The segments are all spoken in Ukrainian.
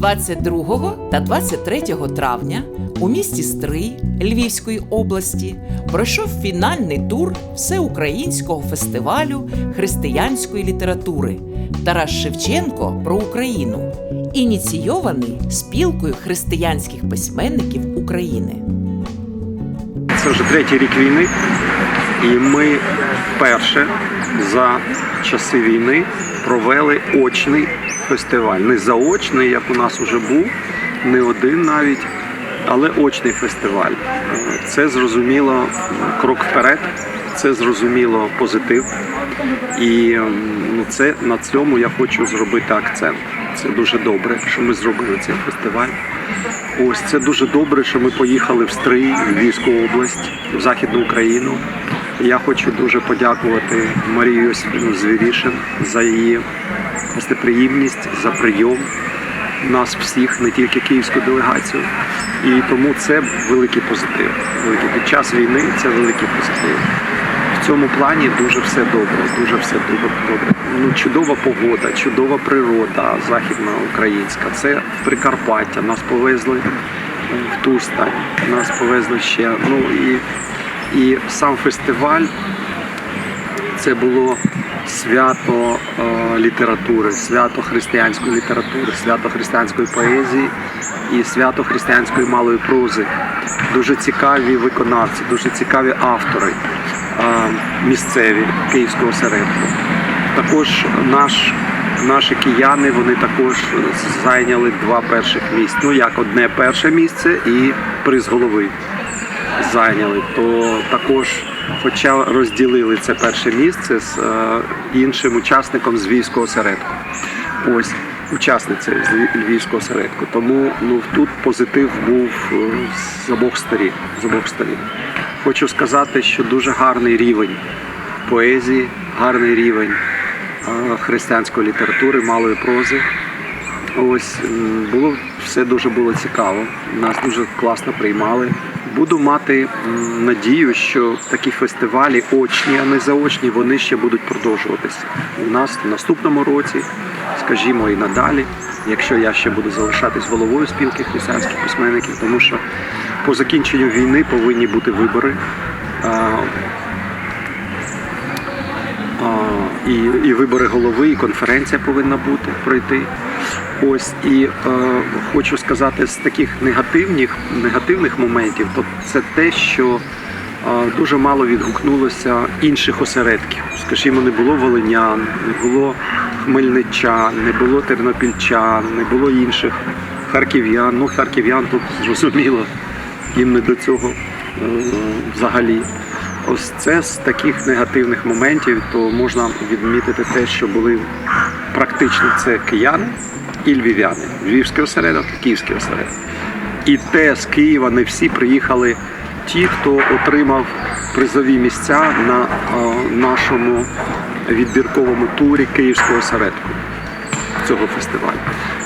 22 та 23 травня у місті Стрий Львівської області пройшов фінальний тур всеукраїнського фестивалю християнської літератури Тарас Шевченко про Україну, ініційований спілкою християнських письменників України. Це вже третій рік війни, і ми вперше за часи війни провели очний фестиваль. Не заочний, як у нас вже був, не один навіть, але очний фестиваль. Це зрозуміло крок вперед, це зрозуміло позитив. І ну, це на цьому я хочу зробити акцент. Це дуже добре, що ми зробили цей фестиваль. Ось це дуже добре, що ми поїхали в Стрий, в Львівську область, в Західну Україну. Я хочу дуже подякувати Йосипівну Звірішин за її гостеприємність, за прийом нас всіх, не тільки київську делегацію. І тому це великий позитив. Великий під час війни це великий позитив. В цьому плані дуже все добре, дуже все добре. Ну, чудова погода, чудова природа західна українська. Це Прикарпаття. Нас повезли в Тустань, нас повезли ще. Ну і, і сам фестиваль це було свято е, літератури, свято християнської літератури, свято християнської поезії і свято християнської малої прози. Дуже цікаві виконавці, дуже цікаві автори е, місцеві київського середку. Також наш, наші кияни вони також зайняли два перших місця. Ну як одне перше місце і приз голови зайняли, то також, хоча розділили це перше місце з е, іншим учасником з львівського середку. Ось учасницею з львівського середку. Тому ну тут позитив був е, з обох сторін. З обох сторін. Хочу сказати, що дуже гарний рівень поезії, гарний рівень е, християнської літератури, малої прози. Ось було все дуже було цікаво. Нас дуже класно приймали. Буду мати надію, що такі фестивалі, очні, а не заочні, вони ще будуть продовжуватися. У нас в наступному році, скажімо, і надалі, якщо я ще буду залишатись головою спілки християнських письменників, тому що по закінченню війни повинні бути вибори. І, і вибори голови, і конференція повинна бути пройти. Ось і е, хочу сказати з таких негативних, негативних моментів, то це те, що е, дуже мало відгукнулося інших осередків. Скажімо, не було волинян, не було хмельничан, не було тернопільчан, не було інших харків'ян. Ну, харків'ян тут зрозуміло, їм не до цього е, взагалі. Ось це з таких негативних моментів, то можна відмітити те, що були практично це кияни і львів'яни. Львівський осередок, київський осередок. І те з Києва не всі приїхали ті, хто отримав призові місця на е, нашому відбірковому турі Київського осередку цього фестивалю.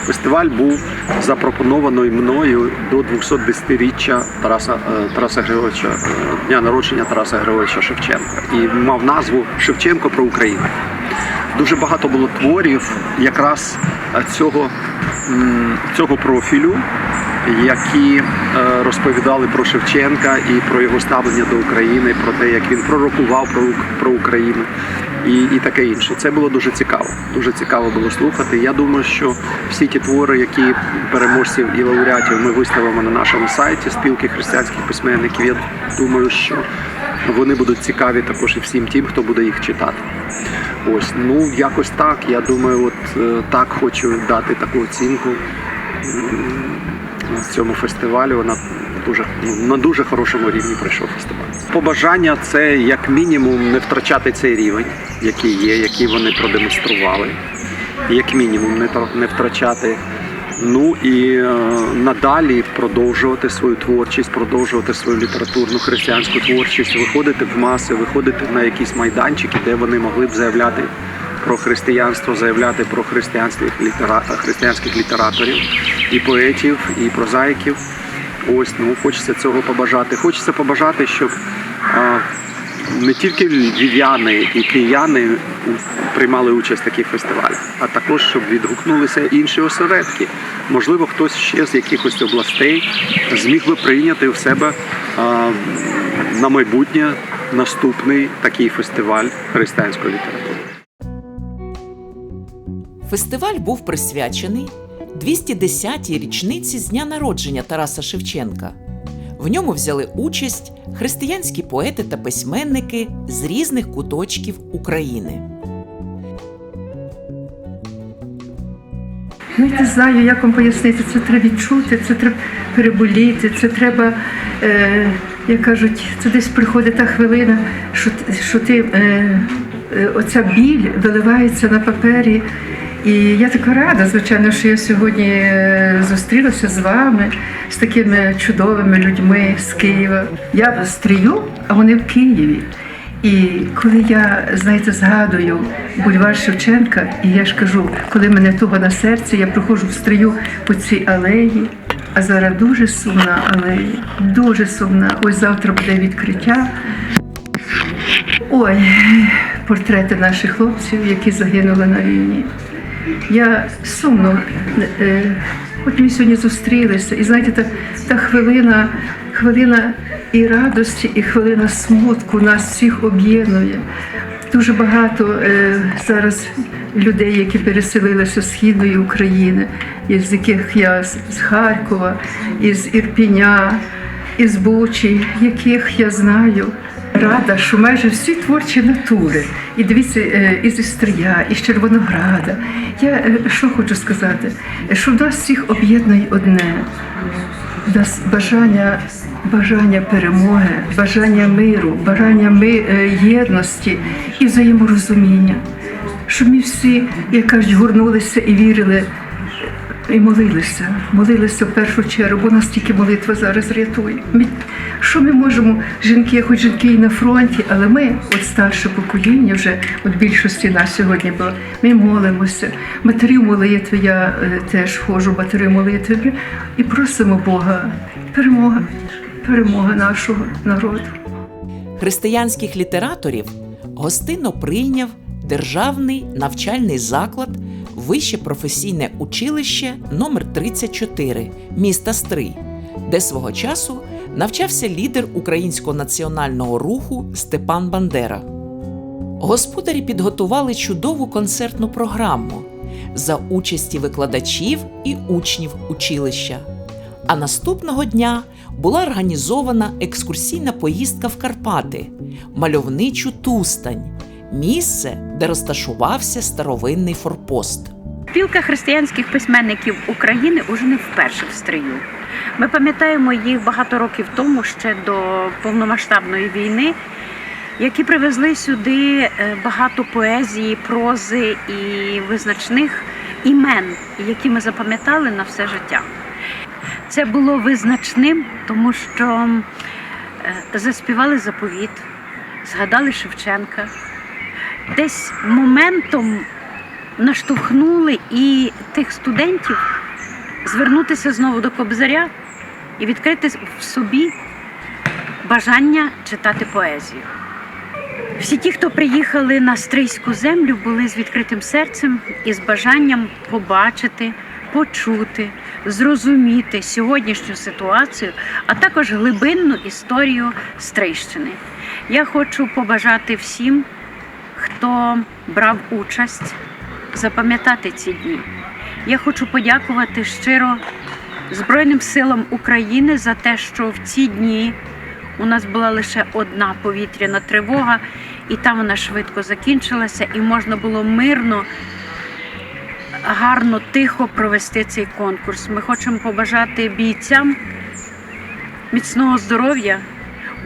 Фестиваль був запропонований мною до 210-річчя Тараса, е, Тараса Григоровича, е, дня народження Тараса Григоровича Шевченка. І мав назву Шевченко про Україну. Дуже багато було творів якраз е, цього, цього профілю, які е, розповідали про Шевченка і про його ставлення до України, про те, як він пророкував про, Україну і, і таке інше. Це було дуже цікаво. Дуже цікаво було слухати. Я думаю, що всі ті твори, які переможців і лауреатів ми виставимо на нашому сайті спілки християнських письменників. Я думаю, що вони будуть цікаві також і всім тим, хто буде їх читати. Ось, ну якось так. Я думаю, от е, так хочу дати таку оцінку цьому фестивалю. Вона дуже ну, на дуже хорошому рівні пройшов фестиваль. Побажання це як мінімум не втрачати цей рівень, який є, який вони продемонстрували. Як мінімум, не тр- не втрачати. Ну і е, надалі продовжувати свою творчість, продовжувати свою літературну християнську творчість, виходити в маси, виходити на якісь майданчики, де вони могли б заявляти про християнство, заявляти про християнських, літера... християнських літераторів і поетів, і прозаїків. Ось ну хочеться цього побажати. Хочеться побажати, щоб а, не тільки львів'яни і кияни приймали участь в таких фестивалях, а також щоб відгукнулися інші осередки. Можливо, хтось ще з якихось областей зміг би прийняти в себе а, на майбутнє наступний такий фестиваль християнської літератури. Фестиваль був присвячений 210-й річниці з дня народження Тараса Шевченка. В ньому взяли участь християнські поети та письменники з різних куточків України. Ну, я не знаю, як вам пояснити, це треба відчути, це треба переболіти, це треба, е, як кажуть, це десь приходить та хвилина, що, що ти, е, е, оця біль виливається на папері. І я така рада, звичайно, що я сьогодні е, зустрілася з вами, з такими чудовими людьми з Києва. Я в Стрію, а вони в Києві. І коли я, знаєте, згадую бульвар Шевченка, і я ж кажу, коли мене того на серці, я проходжу в стрію по цій алеї, а зараз дуже сумна алея, дуже сумна. Ось завтра буде відкриття. Ой, портрети наших хлопців, які загинули на війні. Я сумно, е, от ми сьогодні зустрілися, і знаєте, та, та хвилина, хвилина і радості, і хвилина смутку нас всіх об'єднує. Дуже багато е, зараз людей, які переселилися з східної України, із яких я з Харкова, із Ірпіня, із Бучі, яких я знаю. Рада, що майже всі творчі натури, і дивіться, е, із Істрия, із Червонограда. Я е, що хочу сказати, що нас всіх об'єднує одне нас бажання, бажання перемоги, бажання миру, бажання ми, е, єдності і взаєморозуміння. Щоб ми всі, як кажуть, гурнулися і вірили. І молилися, молилися в першу чергу, бо нас тільки молитва зараз рятує. Ми, що ми можемо, жінки, хоч жінки і на фронті, але ми, от старше покоління, вже от більшості нас сьогодні було, ми молимося. Матері молитви, я е, теж ходжу матері молитви і просимо Бога перемога, перемога нашого народу. Християнських літераторів гостинно прийняв Державний навчальний заклад Вище професійне училище номер 34 міста Стрий, де свого часу навчався лідер українського національного руху Степан Бандера. Господарі підготували чудову концертну програму за участі викладачів і учнів училища. А наступного дня була організована екскурсійна поїздка в Карпати, мальовничу Тустань, місце, де розташувався старовинний форпост. Спілка християнських письменників України уже не вперше в стрию. Ми пам'ятаємо їх багато років тому, ще до повномасштабної війни, які привезли сюди е, багато поезії, прози і визначних імен, які ми запам'ятали на все життя. Це було визначним, тому що е, заспівали заповіт, згадали Шевченка. Десь моментом наштовхнули і тих студентів звернутися знову до Кобзаря і відкрити в собі бажання читати поезію. Всі ті, хто приїхали на стрийську землю, були з відкритим серцем і з бажанням побачити, почути, зрозуміти сьогоднішню ситуацію, а також глибинну історію Стрийщини. Я хочу побажати всім, хто брав участь, запам'ятати ці дні. Я хочу подякувати щиро Збройним силам України за те, що в ці дні у нас була лише одна повітряна тривога, і там вона швидко закінчилася, і можна було мирно, гарно, тихо провести цей конкурс. Ми хочемо побажати бійцям міцного здоров'я,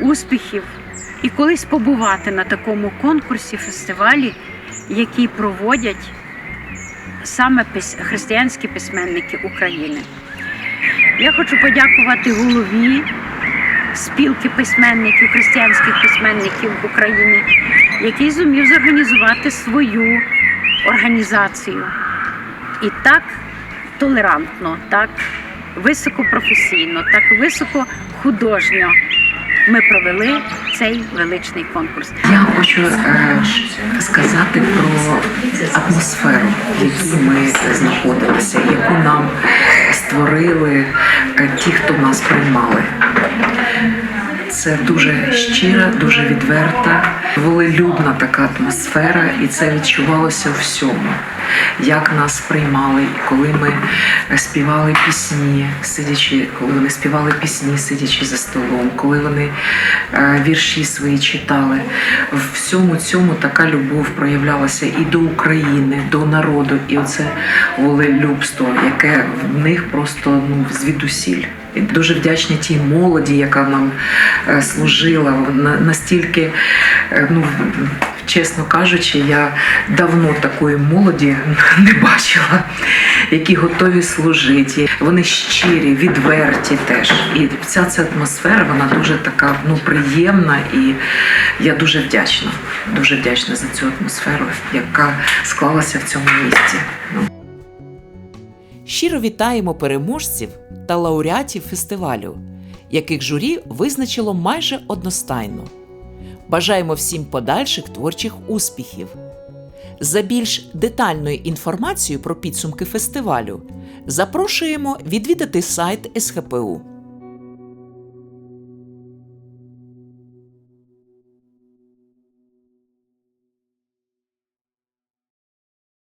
успіхів і колись побувати на такому конкурсі, фестивалі, який проводять саме християнські письменники України. Я хочу подякувати голові спілки письменників, християнських письменників України, який зумів зорганізувати свою організацію. І так толерантно, так високопрофесійно, так високохудожньо ми провели цей величний конкурс. Я хочу е, сказати про атмосферу, в якій ми знаходилися, яку нам створили е, ті, хто нас приймали. Це дуже щира, дуже відверта, волелюбна така атмосфера, і це відчувалося всьому. Як нас приймали, коли ми співали пісні, сидячи, коли вони співали пісні, сидячи за столом, коли вони е, вірші свої читали. В всьому цьому така любов проявлялася і до України, до народу, і оце волелюбство, яке в них просто ну, звідусіль. І Дуже вдячні тій молоді, яка нам е, служила. На- Настільки, е, ну чесно кажучи, я давно такої молоді не бачила, які готові служити. Вони щирі, відверті теж. І вся ця атмосфера, вона дуже така ну, приємна, і я дуже вдячна. Дуже вдячна за цю атмосферу, яка склалася в цьому місті. Щиро вітаємо переможців та лауреатів фестивалю, яких журі визначило майже одностайно. Бажаємо всім подальших творчих успіхів. За більш детальною інформацією про підсумки фестивалю запрошуємо відвідати сайт СХПУ.